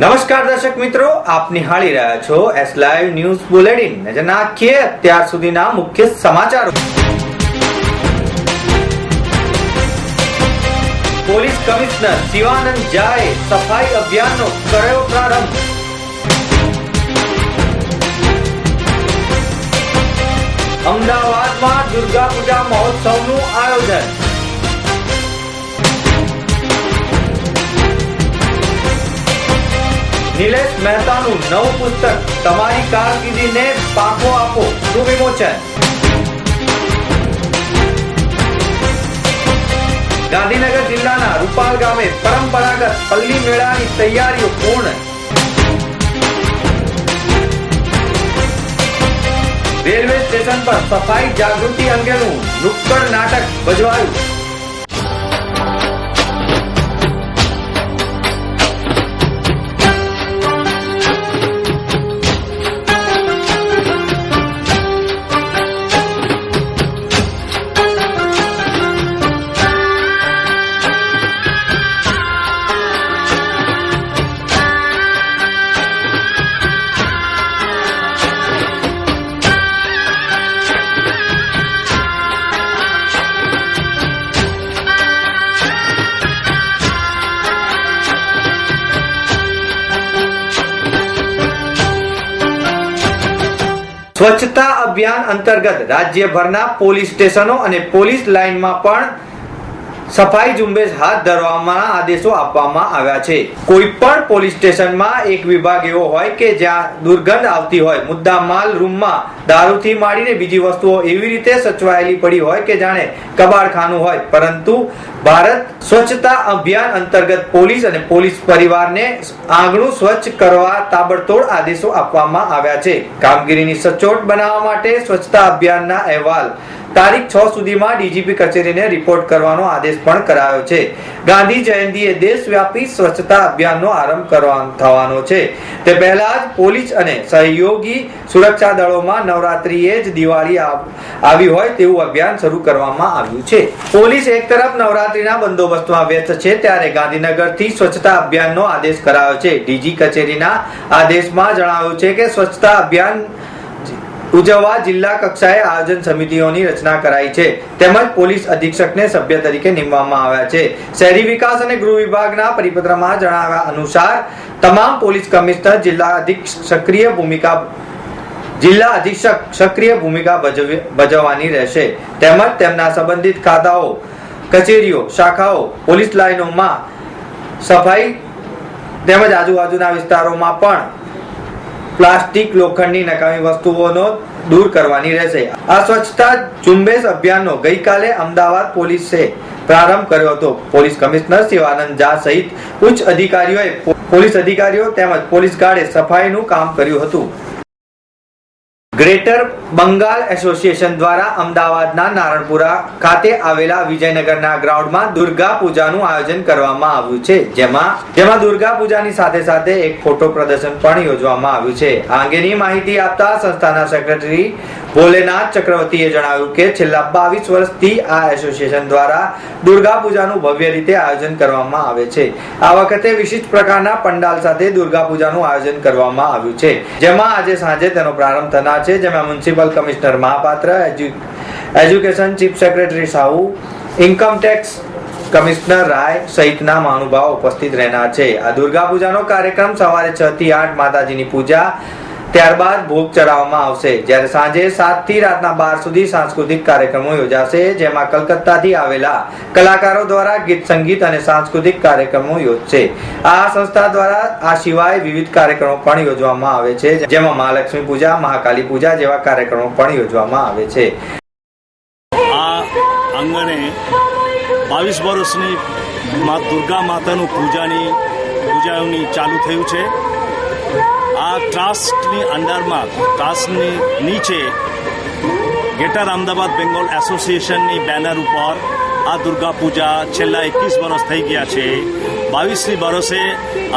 નમસ્કાર દર્શક મિત્રો, આપ નિહાળી રહ્યા છો એસ લાઈવ ન્યૂઝ બુલેટિન નજર નાખીએ અત્યાર સુધીના મુખ્ય સમાચારો. પોલીસ કમિશનર શિવાનંદ ઝાએ સફાઈ અભિયાનનો કર્યો પ્રારંભ? અમદાવાદમાં દુર્ગા પૂજા મહોત્સવનું આયોજન. નિલેશ મહેતાનું નવું પુસ્તક, તમારી કારકિર્દીને પાકો આપો. નું વિમોચન? ગાંધીનગર જિલ્લાના રૂપાલ ગામે પરંપરાગત પલ્લી મેળાની તૈયારીઓ પૂર્ણ. રેલવે સ્ટેશન પર સફાઈ જાગૃતિ અંગેનું નુક્કડ નાટક ભજવાયું. સ્વચ્છતા અભિયાન અંતર્ગત રાજ્યભરના પોલીસ સ્ટેશનો અને પોલીસ લાઇનમાં પણ સફાઈ ઝુંબેશ હાથ ધરવાના આદેશો આપવામાં આવ્યા છે. કોઈ પણ પોલીસ સ્ટેશનમાં એક વિભાગ એવો હોય કે જ્યાં દુર્ગંધ આવતી હોય મુદ્દા માલ રૂમમાં દારૂથી માંડીને બીજી વસ્તુઓ એવી રીતે સચવાયેલી પડી હોય કે જાણે કબાડખાનું હોય. પરંતુ ભારત સ્વચ્છતા અભિયાન અંતર્ગત પોલીસ અને પોલીસ પરિવારને આંગણું સ્વચ્છ કરવા તાબડતોડ આદેશો આપવામાં આવ્યા છે. કામગીરીની સચોટ બનાવવા માટે સ્વચ્છતા અભિયાનના અહેવાલ તારીખ છ સુધીમાં ડીજીપી કચેરીને રિપોર્ટ કરવાનો આદેશ પણ કરાયો છે. ગાંધી જયંતિએ દેશવ્યાપી સ્વચ્છતા અભિયાનનો આરંભ કરવાનો, થવાનો છે. તે પહેલા જ પોલીસ અને સહયોગી સુરક્ષા દળોમાં નવરાત્રીએ જ દિવાળી આવી હોય તેવું અભિયાન શરૂ કરવામાં આવ્યું છે. પોલીસ એક તરફ નવરાત્રીના બંદોબસ્તમાં વ્યસ્ત છે, ત્યારે ગાંધીનગરથી સ્વચ્છતા અભિયાનનો આદેશ કરાયો છે. ડીજી કચેરીના આદેશમાં જણાવ્યું છે કે સ્વચ્છતા અભિયાન ઉજવવા જિલ્લા કક્ષાએ આયોજન સમિતિઓની રચના કરાઈ છે. તેમજ પોલીસ અધિક્ષકને સભ્ય તરીકે નિમવામાં આવ્યા છે. શહેરી વિકાસ અને ગૃહ વિભાગના પરિપત્રમાં જણાવ્યા અનુસાર, તમામ પોલીસ કમિશનર જિલ્લા અધિક્ષક સક્રિય ભૂમિકા જિલ્લા અધિક્ષક સક્રિય ભૂમિકા ભજવી- ભજવવાની રહેશે. તેમજ તેમના સંબંધિત ખાતાઓ, કચેરીઓ, શાખાઓ, પોલીસ લાઇનોમાં સફાઈ તેમજ આજુબાજુના વિસ્તારોમાં પણ પ્લાસ્ટિક લોખંડની નકામી વસ્તુઓનો દૂર કરવાની રહેશે. આ સ્વચ્છતા ઝુંબેશ અભિયાનનો ગઈકાલે અમદાવાદ પોલીસે પ્રારંભ કર્યો હતો. પોલીસ કમિશનર શિવાનંદ ઝા સહિત ઉચ્ચ અધિકારીઓએ પોલીસ અધિકારીઓ તેમજ પોલીસ ગાર્ડે સફાઈનું કામ કર્યું હતું. ગ્રેટર બંગાળ એસોસિએશન દ્વારા અમદાવાદના નારણપુરા ખાતે આવેલા વિજયનગરના ગ્રાઉન્ડમાં દુર્ગા પૂજાનું આયોજન કરવામાં આવ્યું છે. જેમાં જેમાં દુર્ગા પૂજાની સાથે સાથે એક ફોટો પ્રદર્શન પણ યોજવામાં આવ્યું છે. આ અંગેની માહિતી આપતા સંસ્થાના સેક્રેટરી ભોલેનાથ ચક્રવર્તીએ જણાવ્યું કે છેલ્લા બાવીસ વર્ષથી આ એસોસિએશન દ્વારા દુર્ગા પૂજાનું ભવ્ય રીતે આયોજન કરવામાં આવે છે. આ વખતે વિશિષ્ટ પ્રકારના પંડાલ સાથે દુર્ગા પૂજાનું આયોજન કરવામાં આવ્યું છે. જેમાં આજે સાંજે તેનો પ્રારંભ થનાર છે, જેમાં municipal commissioner Mahapatra education chief secretary Sahu, income tax commissioner Rai સહિતના મહાનુભાવ ઉપસ્થિત રહેનાર છે. આ દુર્ગા પૂજાનો કાર્યક્રમ સવારે છ થી આઠ માતાજીની પૂજા ત્યારબાદ ભોગ ચડાવવામાં આવશે. જ્યારે સાંજે સાતથી રાતના બાર સુધી સાંસ્કૃતિક કાર્યક્રમો યોજાશે, જેમાં કલકત્તાથી આવેલા કલાકારો દ્વારા ગીત સંગીત અને સાંસ્કૃતિક કાર્યક્રમો યોજશે. આ સંસ્થા દ્વારા આ સિવાય વિવિધ કાર્યક્રમો પણ યોજવામાં આવે છે, જેમાં મહાલક્ષ્મી પૂજા, મહાકાલી પૂજા જેવા કાર્યક્રમો પણ યોજવામાં આવે છે. આ આંગણે બાવીસ વર્ષની દુર્ગા માતાનું પૂજાની પૂજાની ચાલુ થયું છે. આ ટ્રસ્ટની અંડરમાં ટ્રસ્ટની નીચે ગેટર અમદાવાદ બેંગોલ એસોસિએશનની બેનર ઉપર આ દુર્ગા પૂજા છેલ્લા એકવીસ વર્ષ થઈ ગયા છે. બાવીસમી વર્ષે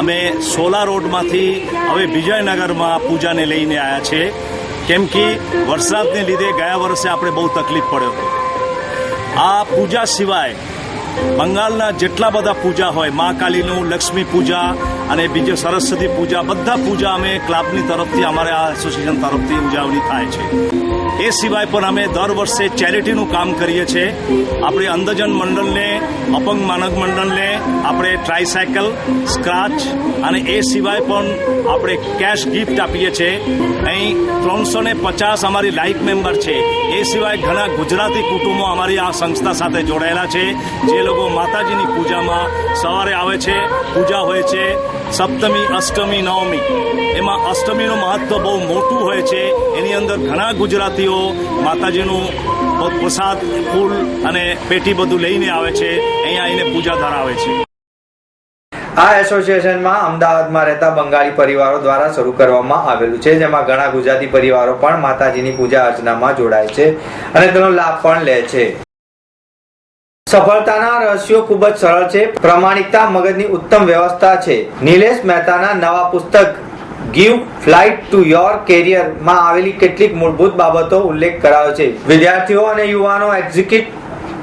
અમે સોલા રોડમાંથી હવે વિજયનગરમાં પૂજાને લઈને આવ્યા છે. કેમ કે વરસાદને લીધે ગયા વર્ષે આપણે બહુ તકલીફ પડ્યો. આ પૂજા સિવાય બંગાળના જેટલા બધા પૂજા હોય, મા કાલીનું લક્ષ્મી પૂજા અને બીજો સરસ્વતી પૂજા, બધા પૂજા અમે ક્લબની તરફથી, અમારે આ એસોસિએશન તરફથી ઉજવણી થાય છે. એ સિવાય પણ અમે દર વર્ષે ચેરિટીનું કામ કરીએ છીએ. આપણે અંધજન મંડળને, અપંગ માનક મંડળને, આપણે ટ્રાયસાયકલ, સ્ક્રાચ, અને એ સિવાય પણ આપણે કેશ ગિફ્ટ આપીએ છીએ. અહીં ત્રણસો ને પચાસ અમારી લાઈફ મેમ્બર છે. એ સિવાય ઘણા ગુજરાતી કુટુંબો અમારી આ સંસ્થા સાથે જોડાયેલા છે. જે લોકો માતાજીની પૂજામાં સવારે આવે છે, પૂજા હોય છે સપ્તમી, અષ્ટમી, નવમી. એમાં અષ્ટમીનું મહત્વ બહુ મોટું હોય છે. એની અંદર ઘણા ગુજરાતીઓ માતાજીનું પ્રસાદ, ફૂલ અને પેટી બધું લઈને આવે છે. અહીંયા આવીને પૂજા ધરાવે છે. આ એસોસિએશનમાં અમદાવાદમાં રહેતા બંગાળી પરિવારો દ્વારા શરૂ કરવામાં આવેલું છે, જેમાં ઘણા ગુજરાતી પરિવારો પણ માતાજીની પૂજા અર્ચનામાં જોડાય છે અને તેનો લાભ પણ લે છે. સફળતાના રહસ્યો ખૂબ જ સરળ છે. પ્રમાણિકતા મગજની ઉત્તમ વ્યવસ્થા છે. નિલેશ મહેતાના નવા પુસ્તક ગીવ ફ્લાઇટ ટુ યોર કેરિયરમાં આવેલી કેટલીક મૂળભૂત બાબતો ઉલ્લેખ કરાયો છે. વિદ્યાર્થીઓ અને યુવાનો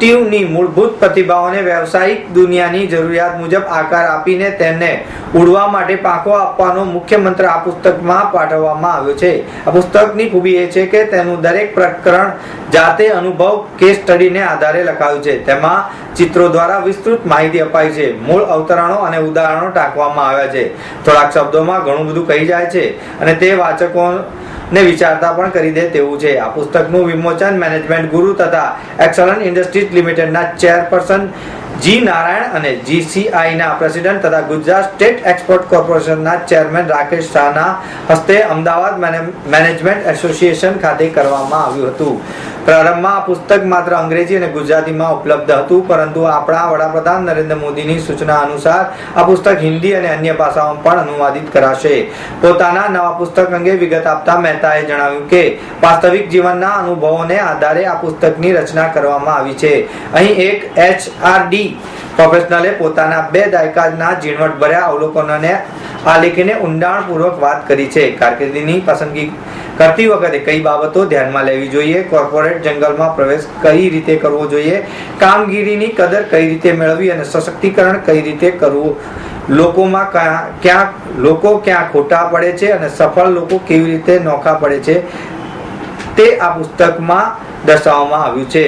એક્ઝિક્યુટિવની મૂળભૂત પ્રતિભાઓને વ્યવસાયિક દુનિયાની જરૂરિયાત મુજબ આકાર આપીને તેને ઉડવા માટે પાંખો આપવાનો મુખ્ય મંત્ર આ પુસ્તકમાં પાઠવવામાં આવ્યો છે. આ પુસ્તકની ખૂબી એ છે કે તેનું દરેક પ્રકરણ જાતે અનુભવ કેસ સ્ટડીને આધારે લખાયું છે. તેમાં ચિત્રો દ્વારા વિસ્તૃત માહિતી અપાઈ છે. મૂળ અવતરણો અને ઉદાહરણો ટાંકવામાં આવ્યા છે. થોડાક શબ્દોમાં ઘણું બધું કહી જાય છે અને તે વાચકો ને વિચારતા પણ કરી દે તેવું છે. આ પુસ્તકનું વિમોચન મેનેજમેન્ટ ગુરુ તથા એક્સલન્ટ ઇન્ડસ્ટ્રીઝ લિમિટેડના ચેરપર્સન જી નારાયણ અને જીસીઆઈના પ્રેસિડેન્ટ તથા ગુજરાત સ્ટેટ એક્સપોર્ટ કોર્પોરેશનના ચેરમેન રાકેશ શાહના હસ્તે અમદાવાદ મેને- મેનેજમેન્ટ એસોસિએશન ખાતે કરવામાં આવ્યું હતું. પ્રારંભમાં આ પુસ્તક માત્ર અંગ્રેજી અને ગુજરાતીમાં ઉપલબ્ધ હતું, પરંતુ આપણા વડાપ્રધાન નરેન્દ્ર મોદીની સૂચના અનુસાર આ પુસ્તક હિન્દી અને અન્ય ભાષાઓમાં પણ અનુવાદિત કરાશે. પોતાના નવા પુસ્તક અંગે વિગત આપતા મહેતાએ જણાવ્યું કે, વાસ્તવિક જીવનના અનુભવોને આધારે આ પુસ્તકની રચના કરવામાં આવી છે. અહીં એક એચ આર ડી પ્રોફેશનલે પોતાના બે દાયકાના ઝીણવટભર્યા અવલોકનોને આલેખીને ઊંડાણપૂર્વક વાત કરી છે. કારકિર્દીની પસંદગી કરતી વખતે કઈ બાબતો ધ્યાનમાં લેવી જોઈએ? કોર્પોરેટ જંગલમાં પ્રવેશ કઈ રીતે કરવો જોઈએ? કામગીરીની કદર કઈ રીતે મેળવવી અને સશક્તિકરણ કઈ રીતે કરવું? લોકોમાં ક્યાં ક્યાં લોકો ક્યાં ખોટા પડે છે અને સફળ લોકો કેવી રીતે નોખા પડે છે? તે આ પુસ્તકમાં દર્શાવવામાં આવ્યું છે.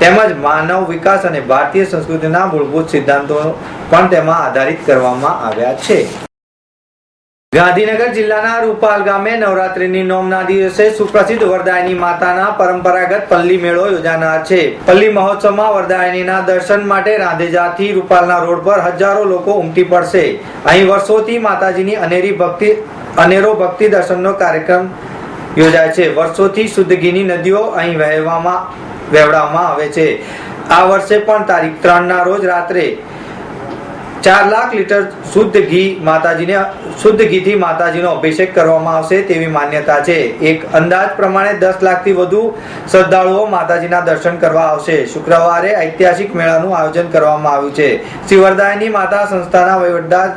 તેમજ માનવ વિકાસ અને ભારતીય સંસ્કૃતિના મૂળભૂત સિદ્ધાંતો પણ તેમાં આધારિત કરવામાં આવ્યા છે. ગાંધીનગર જિલ્લાના રૂપાલ ગામે નવરાત્રીની નોમના દિવસે સુપ્રસિદ્ધ વરદાયની માતાના પરંપરાગત પલ્લી મેળો યોજાનાર છે. પલ્લી મહોત્સવમાં વરદાયનીના દર્શન માટે રાંધેજાથી રૂપાલના રોડ પર હજારો લોકો ઉમટી પડશે. અહીં વર્ષોથી માતાજીની અનેરી ભક્તિ, અનેરો ભક્તિ દર્શનનો કાર્યક્રમ યોજાય છે. વર્ષોથી શુદ્ધ ઘીની નદીઓ અહીં વહેવામાં, વહેવડાવવામાં આવે છે. આ વર્ષે પણ તારીખ ત્રણ ના રોજ રાત્રે ચાર લાખ લીટર શુદ્ધ ઘી માતાજીને, શુદ્ધ ઘીથી માતાજીનો અભિષેક કરવામાં આવશે તેવી માન્યતા છે. એક અંદાજ પ્રમાણે દસ લાખથી વધુ શ્રદ્ધાળુઓ માતાજીના દર્શન કરવા આવશે. શુક્રવારે ઐતિહાસિક મેળાનું આયોજન કરવામાં આવ્યું છે. શ્રીવરદાયની માતા સંસ્થાના વહીવટદાર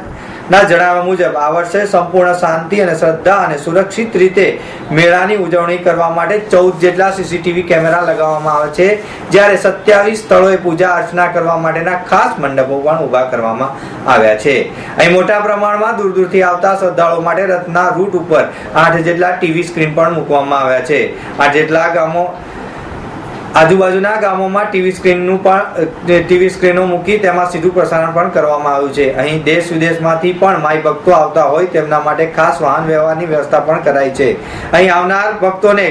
ના જણાવ્યા મુજબ, આ વર્ષે સંપૂર્ણ શાંતિ અને શ્રદ્ધા અને સુરક્ષિત રીતે મેળાની ઉજવણી કરવા માટે ચૌદ જેટલા સીસીટીવી કેમેરા લગાવવામાં આવે છે. જ્યારે સત્યાવીસ સ્થળોએ પૂજા અર્ચના કરવા માટેના ખાસ મંડપો પણ ઊભા કરવામાં આવ્યા છે. અહીં મોટા પ્રમાણમાં દૂર દૂરથી આવતા શ્રદ્ધાળુઓ માટે રથના રૂટ ઉપર આઠ જેટલા ટીવી સ્ક્રીન પણ મૂકવામાં આવ્યા છે. આ જેટલા ગામો આજુબાજુના ગામોમાં ટીવી સ્ક્રીનનું પણ ટીવી સ્ક્રીનો મૂકી તેમાં સીધું પ્રસારણ પણ કરવામાં આવ્યું છે. અહીં દેશ વિદેશમાંથી પણ માઈ ભક્તો આવતા હોય તેમના માટે ખાસ વાહન વ્યવહારની વ્યવસ્થા પણ કરાઈ છે. અહીં આવનાર ભક્તોને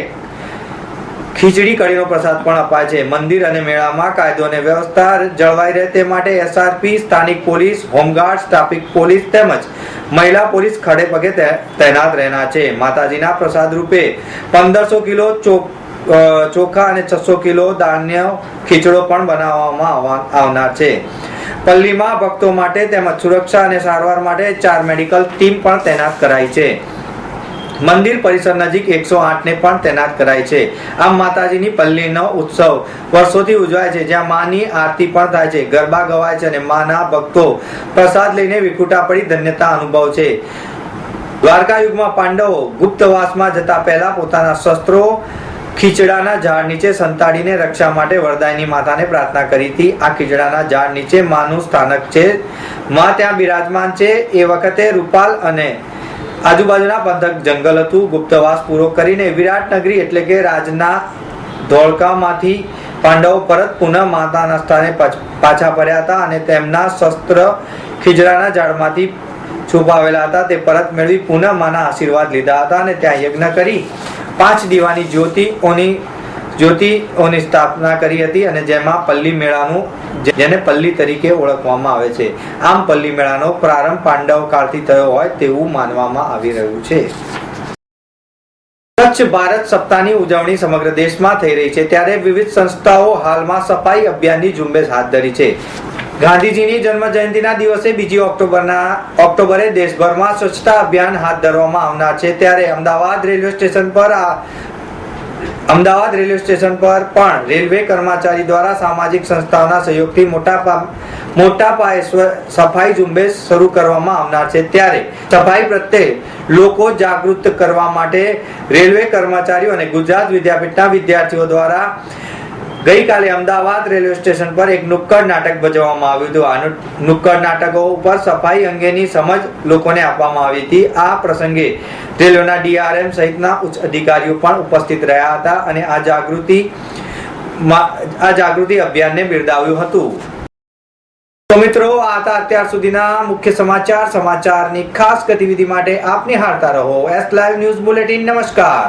ખીચડી કઢીનો પ્રસાદ પણ અપાય છે. મંદિર અને મેળામાં કાયદો અને વ્યવસ્થા જળવાઈ રહે તે માટે એસઆરપી સ્થાનિક પોલીસ, હોમગાર્ડ, ટ્રાફિક પોલીસ તેમજ મહિલા પોલીસ ખડે પગે તૈનાત રહેના છે. માતાજીના પ્રસાદ રૂપે પંદરસો કિલો ચોક ચોખા અને છસો કિલો ધાન્ય ખીચડો પણ બનાવવામાં આવનાર છે. પલ્લીમાં ભક્તો માટે તેમજ સુરક્ષા અને સારવાર માટે ચાર મેડિકલ ટીમ પણ તૈનાત કરાઈ છે. મંદિર પરિસર નજીક એકસો આઠ ને પણ તૈનાત કરાઈ છે. આમ માતાજીની પલ્લીનો ઉત્સવ વર્ષોથી ઉજવાય છે, જ્યાં માની આરતી પણ થાય છે. ગરબા ગવાય છે અને માના ભક્તો પ્રસાદ લઈને વિખુટા પડી ધન્યતા અનુભવ છે. દ્વારકા યુગમાં પાંડવો ગુપ્તવાસમાં જતા પહેલા પોતાના શસ્ત્રો ખીચડાના ઝાડ નીચે સંતાડીને રક્ષા માટે વરદાયની માતાને પ્રાર્થના કરી હતી. આ ખીચડાના ઝાડ નીચે માનું સ્થાનક છે. માં ત્યાં બિરાજમાન છે. એ વખતે રૂપાલ અને આજુબાજુના પંથક જંગલ હતું. ગુપ્તવાસ પૂરો કરીને વિરાટનગરી એટલે કે રાજના ધોળકામાંથી પાંડવો પરત પુનઃ માતાના સ્થાને પાછા ફર્યા હતા અને તેમના શસ્ત્ર ખીજડાના ઝાડમાંથી છુપાવેલા હતા. તે પરત મેળવી પુનઃ માના આશીર્વાદ લીધા હતા અને ત્યાં યજ્ઞ કરી પાંચ દીવાની જ્યોતિઓની જ્યોતિઓની સ્થાપના કરી હતી અને જેમાં પલ્લી મેળાનું, જેને પલ્લી તરીકે ઓળખવામાં આવે છે. આમ પલ્લી મેળાનો પ્રારંભ પાંડવ કાળથી થયો હોય તેવું માનવામાં આવી રહ્યું છે. સ્વચ્છ ભારત સપ્તાહની ઉજવણી સમગ્ર દેશમાં થઈ રહી છે. ત્યારે વિવિધ સંસ્થાઓ હાલમાં સફાઈ અભિયાનની ઝુંબેશ હાથ ધરી છે. ગાંધીજીની જન્મ જયંતિના દિવસે બીજી ઓક્ટોબરના, ઓક્ટોબરે દેશભરમાં સ્વચ્છતા અભિયાન હાથ ધરવામાં આવનાર છે. ત્યારે અમદાવાદ રેલવે સ્ટેશન પર આ, અમદાવાદ રેલવે સ્ટેશન પર પણ રેલવે કર્મચારી દ્વારા સામાજિક સંસ્થાઓના સહયોગથી મોટા મોટા પાયે સફાઈ ઝુંબેશ શરૂ કરવામાં આવનાર છે. ત્યારે સફાઈ પ્રત્યે લોકો જાગૃત કરવા માટે રેલવે કર્મચારીઓ અને ગુજરાત વિદ્યાપીઠના વિદ્યાર્થીઓ દ્વારા ગઈકાલે અમદાવાદ રેલવે સ્ટેશન પર એક નુક્કડ નાટક ભજવવામાં આવ્યું હતું. આ નુક્કડ નાટકો ઉપર સફાઈ અંગેની સમજ લોકોને આપવામાં આવી હતી. આ પ્રસંગે રેલવેના ડીઆરએમ સહિતના ઉચ્ચ અધિકારીઓ પણ ઉપસ્થિત રહ્યા હતા અને આ જાગૃતિ આ જાગૃતિ અભિયાનને બિરદાવ્યું હતું. તો મિત્રો, આ હતા અત્યાર સુધીના મુખ્ય સમાચાર. સમાચારની ખાસ ગતિવિધિ માટે આપની હારતા રહો. એસ લાઈવ ન્યૂઝ બુલેટિન નમસ્કાર.